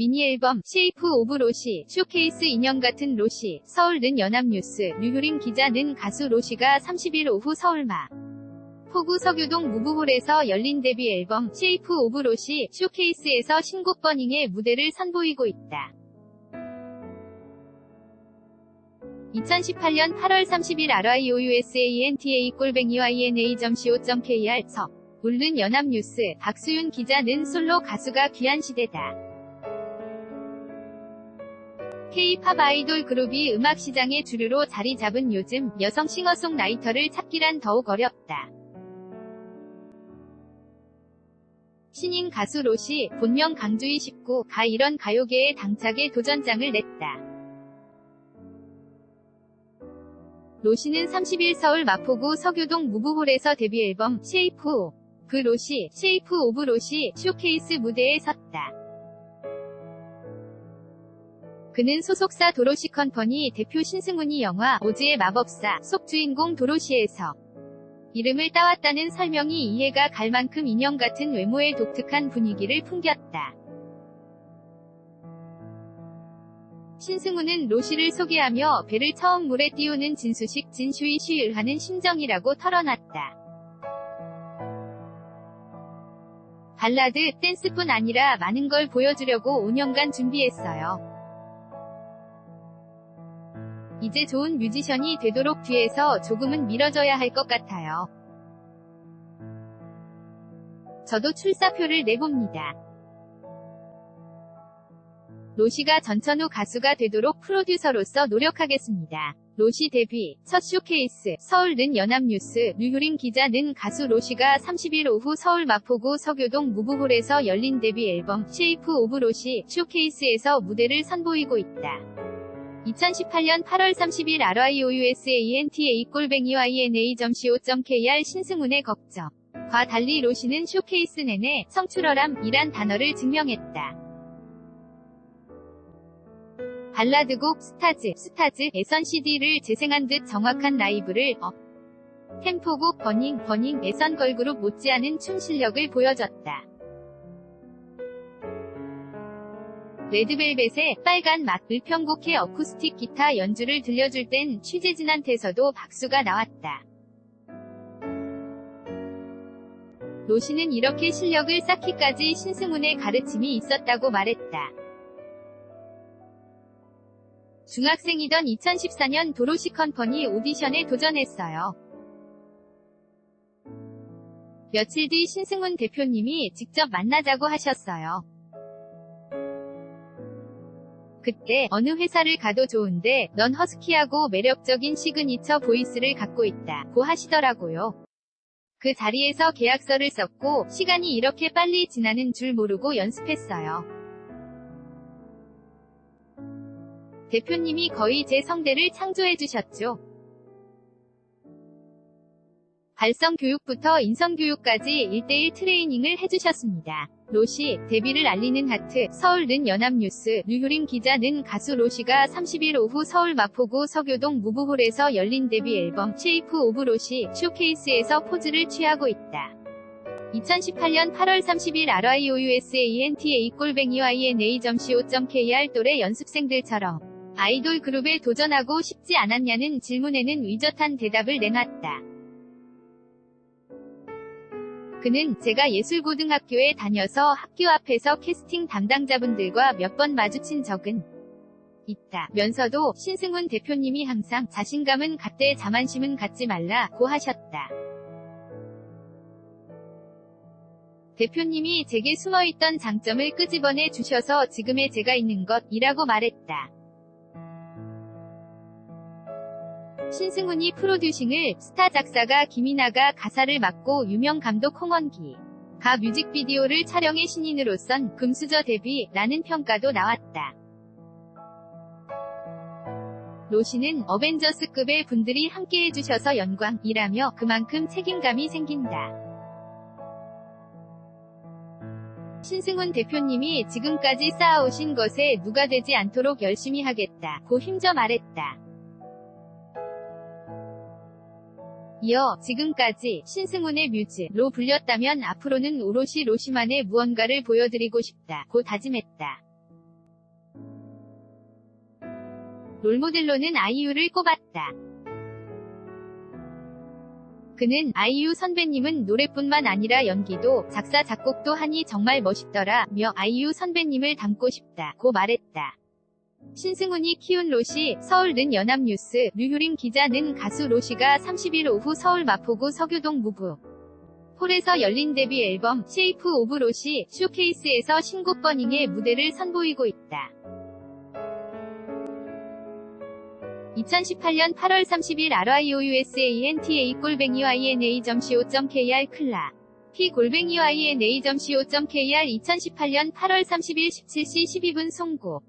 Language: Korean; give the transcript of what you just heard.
미니 앨범 쉐이프 오브 로시 쇼케이스 인형 같은 로시 서울 는 연합뉴스 류효림 기자 는 가수 로시가 30일 오후 서울마 포구 서교동 무브홀에서 열린 데뷔 앨범 쉐이프 오브 로시 쇼케이스에서 신곡 버닝의 무대를 선보이고 있다. 2018년 8월 30일 RIOUSANTA 꼴뱅이 YNA.co.kr 서 울른 연합뉴스 박수윤 기자는 솔로 가수가 귀한 시대다. K-팝 아이돌 그룹이 음악 시장의 주류로 자리 잡은 요즘 여성 싱어송라이터를 찾기란 더욱 어렵다. 신인 가수 로시, 본명 강주희 19, 가 이런 가요계의 당차게 도전장을 냈다. 로시는 30일 서울 마포구 서교동 무브홀에서 데뷔 앨범 쉐이프 오. 그 로시, 쉐이프 오브 로시 쇼케이스 무대에 섰다. 그는 소속사 도로시 컴퍼니 대표 신승훈이 영화 오즈의 마법사 속 주인공 도로시에서 이름을 따왔다는 설명이 이해가 갈 만큼 인형 같은 외모의 독특한 분위기를 풍겼다. 신승우는 로시를 소개하며 배를 처음 물에 띄우는 진수식 진슈이 쉬율하는 심정이라고 털어놨다. 발라드, 댄스뿐 아니라 많은 걸 보여주려고 5년간 준비했어요. 이제 좋은 뮤지션이 되도록 뒤에서 조금은 밀어줘야 할 것 같아요. 저도 출사표를 내봅니다. 로시가 전천후 가수가 되도록 프로듀서로서 노력하겠습니다. 로시 데뷔, 첫 쇼케이스, 서울 는 연합뉴스, 류효림 기자 는 가수 로시가 30일 오후 서울 마포구 서교동 무브홀에서 열린 데뷔 앨범 쉐이프 오브 로시 쇼케이스에서 무대를 선보이고 있다. 2018년 8월 30일 RIOUSANTA 꼴뱅이 YNA.co.kr 신승훈의 걱정. 과 달리 로시는 쇼케이스 내내 성출어람이란 단어를 증명했다. 발라드곡 스타즈, 스타즈에선 CD를 재생한 듯 정확한 라이브를 업. 템포곡 버닝, 버닝에선 걸그룹 못지않은 춤 실력을 보여줬다. 레드벨벳의 빨간 맛을 편곡해 어쿠스틱 기타 연주를 들려줄 땐 취재진한테서도 박수가 나왔다. 로시는 이렇게 실력을 쌓기까지 신승훈의 가르침이 있었다고 말했다. 중학생이던 2014년 도로시 컴퍼니 오디션에 도전했어요. 며칠 뒤 신승훈 대표님이 직접 만나자고 하셨어요. 그때 어느 회사를 가도 좋은데 넌 허스키하고 매력적인 시그니처 보이스를 갖고 있다. 고 하시더라고요. 그 자리에서 계약서를 썼고 시간이 이렇게 빨리 지나는 줄 모르고 연습했어요. 대표님이 거의 제 성대를 창조해 주셨죠. 발성 교육부터 인성 교육까지 1대1 트레이닝을 해주셨습니다. 로시, 데뷔를 알리는 하트, 서울 는 연합뉴스, 류효림 기자 는 가수 로시가 30일 오후 서울 마포구 서교동 무브홀에서 열린 데뷔 앨범 쉐이프 오브 로시 쇼케이스에서 포즈를 취하고 있다. 2018년 8월 30일 RIOUSANTA 꼴뱅이 YNA.co.kr 또래 연습생들처럼 아이돌 그룹에 도전하고 싶지 않았냐는 질문에는 위젓한 대답을 내놨다. 그는 제가 예술고등학교에 다녀서 학교 앞에서 캐스팅 담당자분들과 몇 번 마주친 적은 있다. 면서도 신승훈 대표님이 항상 자신감은 갖되 자만심은 갖지 말라고 하셨다. 대표님이 제게 숨어있던 장점을 끄집어내 주셔서 지금의 제가 있는 것이라고 말했다. 신승훈이 프로듀싱을, 스타 작사가 김이나가 가사를 맡고 유명 감독 홍원기. 가 뮤직비디오를 촬영해 신인으로선 금수저 데뷔라는 평가도 나왔다. 로시는 어벤져스급의 분들이 함께 해 주셔서 영광이라며 그만큼 책임감이 생긴다. 신승훈 대표님이 지금까지 쌓아오신 것에 누가 되지 않도록 열심히 하겠다. 고 힘줘 말했다. 이어 지금까지 신승훈의 뮤즈로 불렸다면 앞으로는 오롯이 로시만의 무언가를 보여드리고 싶다고 다짐했다. 롤모델로는 아이유를 꼽았다. 그는 아이유 선배님은 노래뿐만 아니라 연기도 작사 작곡도 하니 정말 멋있더라 며 아이유 선배님을 닮고 싶다고 말했다. 신승훈이 키운 로시, 서울 는 연합뉴스, 류효림 기자 는 가수 로시가 30일 오후 서울 마포구 서교동 무브 홀에서 열린 데뷔 앨범 쉐이프 오브 로시 쇼케이스에서 신곡 버닝의 무대를 선보이고 있다. 2018년 8월 30일 RIOUSANTA 골뱅이 YNA.co.kr 클라. P 골뱅이 YNA.co.kr 2018년 8월 30일 17시 12분 송고